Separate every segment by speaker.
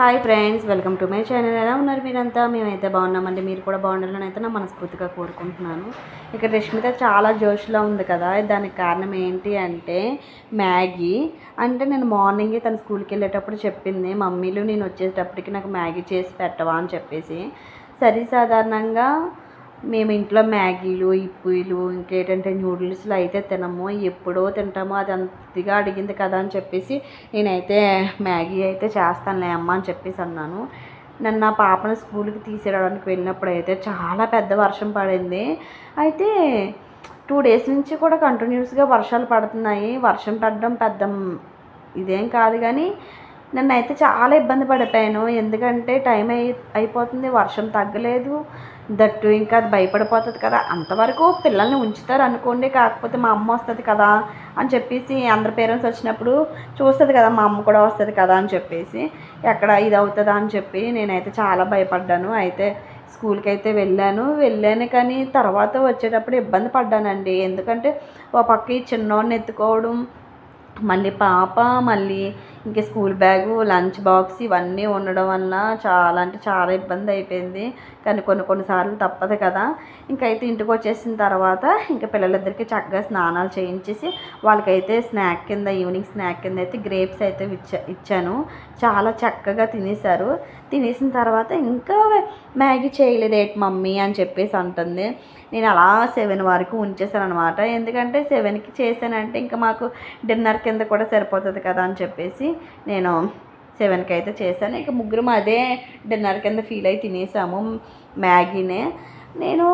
Speaker 1: Hi friends welcome to my channel. ఎలా ఉన్నారు మీరంతా? మేమైతే బాగున్నామండి. మీరు కూడా బాగుండాలని అయితే నా మనస్ఫూర్తిగా కోరుకుంటున్నాను. ఇక్కడ రష్మిత చాలా జోష్లో ఉంది కదా. దానికి కారణం ఏంటి అంటే మ్యాగీ. అంటే నేను మార్నింగే తన స్కూల్కి వెళ్ళేటప్పుడు చెప్పింది మమ్మీలు నేను వచ్చేటప్పటికి నాకు మ్యాగీ చేసి పెట్టవా? అని చెప్పేసి. సరి సాధారణంగా మేము ఇంట్లో మ్యాగీలు ఇప్పులు ఇంకేంటంటే నూడిల్స్లు అయితే తినము. ఎప్పుడో తింటాము. అది అంతగా అడిగింది కదా అని చెప్పేసి నేనైతే మ్యాగీ అయితే చేస్తానులే అమ్మ అని చెప్పేసి అన్నాను. నన్ను నా పాపను స్కూల్కి తీసుకురావడానికి వెళ్ళినప్పుడు అయితే చాలా పెద్ద వర్షం పడింది. అయితే టూ డేస్ నుంచి కూడా కంటిన్యూస్గా వర్షాలు పడుతున్నాయి. వర్షం పడడం పెద్ద ఇదేం కాదు కానీ నన్ను అయితే చాలా ఇబ్బంది పడిపోయాను. ఎందుకంటే టైం అయి అయిపోతుంది వర్షం తగ్గలేదు. దట్టు ఇంకా అది భయపడిపోతుంది కదా. అంతవరకు పిల్లల్ని ఉంచుతారు అనుకోండి కాకపోతే మా అమ్మ వస్తుంది కదా అని చెప్పేసి అందరి పేరెంట్స్ వచ్చినప్పుడు చూస్తుంది కదా మా అమ్మ కూడా వస్తుంది కదా అని చెప్పేసి ఎక్కడ ఇది అవుతుందా అని చెప్పి నేనైతే చాలా భయపడ్డాను. అయితే స్కూల్కి అయితే వెళ్ళాను. వెళ్ళాను కానీ తర్వాత వచ్చేటప్పుడు ఇబ్బంది పడ్డానండి. ఎందుకంటే ఓ పక్క ఈ చిన్నోడిని ఎత్తుకోవడం మళ్ళీ పాప మళ్ళీ ఇంకా స్కూల్ బ్యాగు లంచ్ బాక్స్ ఇవన్నీ ఉండడం వల్ల చాలా అంటే చాలా ఇబ్బంది అయిపోయింది. కానీ కొన్ని కొన్నిసార్లు తప్పదు కదా. ఇంకైతే ఇంటికి వచ్చేసిన తర్వాత ఇంకా పిల్లలిద్దరికి చక్కగా స్నానాలు చేయించేసి వాళ్ళకైతే స్నాక్ కింద ఈవినింగ్ స్నాక్ కింద అయితే గ్రేప్స్ అయితే ఇచ్చా ఇచ్చాను. చాలా చక్కగా తినేశారు. తినేసిన తర్వాత ఇంకా మ్యాగీ చేయలేదు ఏంటి మమ్మీ అని చెప్పేసి అంటుంది. నేను అలా సెవెన్ వరకు ఉంచేసాను అనమాట ఎందుకంటే సెవెన్కి చేశానంటే ఇంకా మాకు డిన్నర్ కింద కూడా సరిపోతుంది కదా అని చెప్పేసి నేను సెవెన్కి అయితే చేశాను. ఇంకా ముగ్గురం అదే డిన్నర్ కింద ఫీల్ అయి తినేసాము మ్యాగీనే. నేను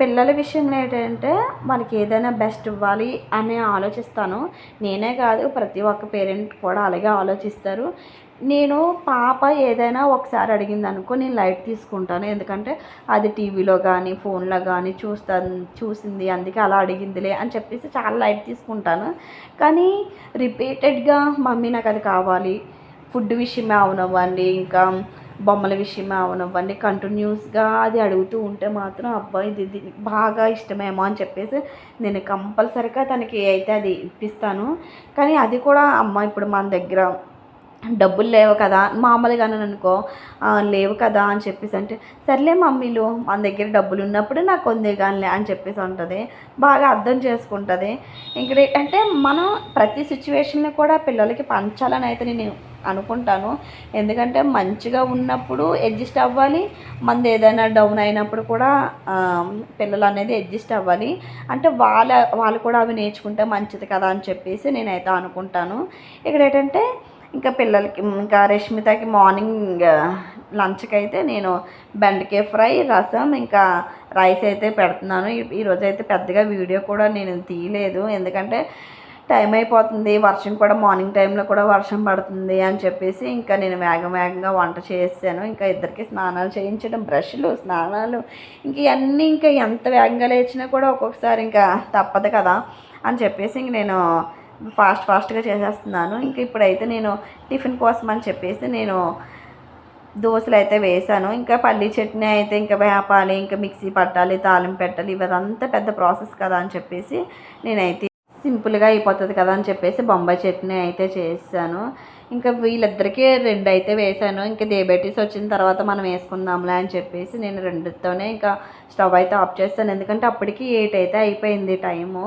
Speaker 1: పిల్లల విషయంలో ఏంటంటే వాళ్ళకి ఏదైనా బెస్ట్ ఇవ్వాలి అని ఆలోచిస్తాను. నేనే కాదు ప్రతి ఒక్క పేరెంట్ కూడా అలాగే ఆలోచిస్తారు. నేను పాప ఏదైనా ఒకసారి అడిగింది అనుకో నేను లైట్ తీసుకుంటాను. ఎందుకంటే అది టీవీలో కానీ ఫోన్లో కానీ చూస్తాను చూసింది. అందుకే అలా అడిగిందిలే అని చెప్పేసి చాలా లైట్ తీసుకుంటాను. కానీ రిపీటెడ్గా మమ్మీ నాకు అది కావాలి. ఫుడ్ విషయమే అవనవ్వండి. ఇంకా బొమ్మల విషయమే అవనవ్వండి. కంటిన్యూస్గా అది అడుగుతూ ఉంటే మాత్రం అబ్బాయి ఇది ఇది బాగా ఇష్టమేమో అని చెప్పేసి నేను కంపల్సరిగా తనకి అయితే అది ఇప్పిస్తాను. కానీ అది కూడా అమ్మ ఇప్పుడు మన దగ్గర డబ్బులు లేవు కదా మామూలుగానే అనుకో లేవు కదా అని చెప్పేసి అంటే సర్లే మమ్మీలు మన దగ్గర డబ్బులు ఉన్నప్పుడు నాకు కొందే కానీ అని చెప్పేసి ఉంటుంది. బాగా అర్థం చేసుకుంటుంది. ఇంకా అంటే మనం ప్రతి సిచ్యువేషన్ని కూడా పిల్లలకి పంచాలని అయితే నేను అనుకుంటాను. ఎందుకంటే మంచిగా ఉన్నప్పుడు అడ్జస్ట్ అవ్వాలి. మంది ఏదైనా డౌన్ అయినప్పుడు కూడా పిల్లలు అనేది అడ్జస్ట్ అవ్వాలి. అంటే వాళ్ళ వాళ్ళు కూడా అవి నేర్చుకుంటే మంచిది కదా అని చెప్పేసి నేనైతే అనుకుంటాను. ఇక్కడ ఏంటంటే ఇంకా పిల్లలకి ఇంకా రష్మితకి మార్నింగ్ లంచ్కి అయితే నేను బెండకాయ ఫ్రై రసం ఇంకా రైస్ అయితే పెడుతున్నాను. ఈరోజు అయితే పెద్దగా వీడియో కూడా నేను తీయలేదు. ఎందుకంటే టైం అయిపోతుంది వర్షం కూడా మార్నింగ్ టైంలో కూడా వర్షం పడుతుంది అని చెప్పేసి ఇంకా నేను వేగం వేగంగా వంట చేసాను ఇంకా ఇద్దరికి స్నానాలు చేయించడం బ్రష్లు స్నానాలు ఇంక ఇవన్నీ ఇంకా ఎంత వేగంగా లేచినా కూడా ఒక్కొక్కసారి ఇంకా తప్పదు కదా అని చెప్పేసి ఇంక నేను ఫాస్ట్ ఫాస్ట్గా చేసేస్తున్నాను. ఇంకా ఇప్పుడైతే నేను టిఫిన్ కోసం అని చెప్పేసి నేను దోశలు అయితే వేసాను. ఇంకా పల్లీ చట్నీ అయితే ఇంకా వేపాలి ఇంకా మిక్సీ పట్టాలి తాలింపు పెట్టాలి ఇవదంతా పెద్ద ప్రాసెస్ కదా అని చెప్పేసి నేనైతే సింపుల్గా అయిపోతుంది కదా అని చెప్పేసి బొంబాయి చట్నీ అయితే చేశాను ఇంకా వీళ్ళిద్దరికీ రెండు అయితే వేసాను ఇంకా డయాబెటీస్ వచ్చిన తర్వాత మనం వేసుకుందాంలే అని చెప్పేసి నేను రెండుతోనే ఇంకా స్టవ్ అయితే ఆఫ్ చేస్తాను. ఎందుకంటే అప్పటికి ఎయిట్ అయితే అయిపోయింది టైము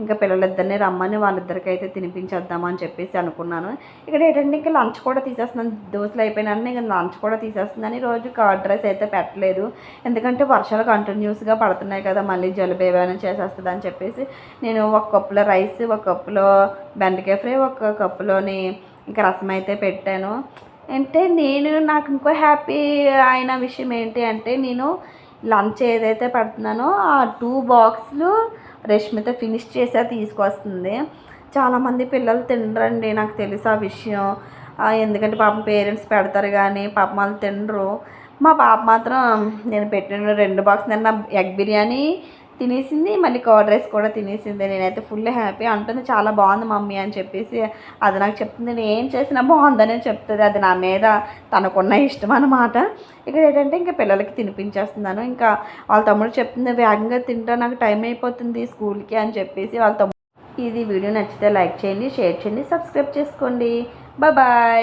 Speaker 1: ఇంకా పిల్లలిద్దరిని రమ్మని వాళ్ళిద్దరికి అయితే తినిపించేద్దామని చెప్పేసి అనుకున్నాను. ఇక్కడ ఏంటంటే ఇంకా లంచ్ కూడా తీసేస్తున్నాను. దోశలు అయిపోయినాను ఇంకా లంచ్ కూడా తీసేస్తుందని రోజు కర్డ్ రైస్ అయితే పెట్టలేదు. ఎందుకంటే వర్షాలు కంటిన్యూస్గా పడుతున్నాయి కదా. మళ్ళీ జలుబు ఏమైనా చేసేస్తుంది అని చెప్పేసి నేను ఒక కప్పులో రైస్ ఒక కప్పులో బెండకాయ ఫ్రై ఒక కప్పులోని ఇంకా రసం అయితే పెట్టాను. అంటే నేను నాకు ఇంకో హ్యాపీ అయిన విషయం ఏంటి అంటే నేను లంచ్ ఏదైతే పెడుతున్నానో ఆ టూ బాక్స్లు రష్మిత ఫినిష్ చేసా తీసుకొస్తుంది. చాలామంది పిల్లలు తినరండి నాకు తెలుసు ఆ విషయం. ఎందుకంటే పాపం పేరెంట్స్ పెడతారు కానీ పాపం వాళ్ళు తినరు. మా పాప మాత్రం నేను పెట్టిన రెండు బాక్స్ నిన్న ఎగ్ బిర్యానీ తినేసింది మళ్ళీ కర్డ్ రైస్ కూడా తినేసింది. నేనైతే ఫుల్ హ్యాపీ. అంటుంది చాలా బాగుంది మమ్మీ అని చెప్పేసి అది నాకు చెప్తుంది నేను ఏం చేసినా బాగుందని చెప్తుంది. అది నా మీద తనకున్న ఇష్టం అనమాట ఇక్కడ ఏంటంటే ఇంకా పిల్లలకి తినిపించేస్తున్నాను. ఇంకా వాళ్ళ తమ్ముడు చెప్తుంది వేగంగా తింటా నాకు టైం అయిపోతుంది స్కూల్కి అని చెప్పేసి వాళ్ళ తమ్ముడు. ఇది వీడియో నచ్చితే లైక్ చేయండి షేర్ చేయండి సబ్స్క్రైబ్ చేసుకోండి. బాయ్.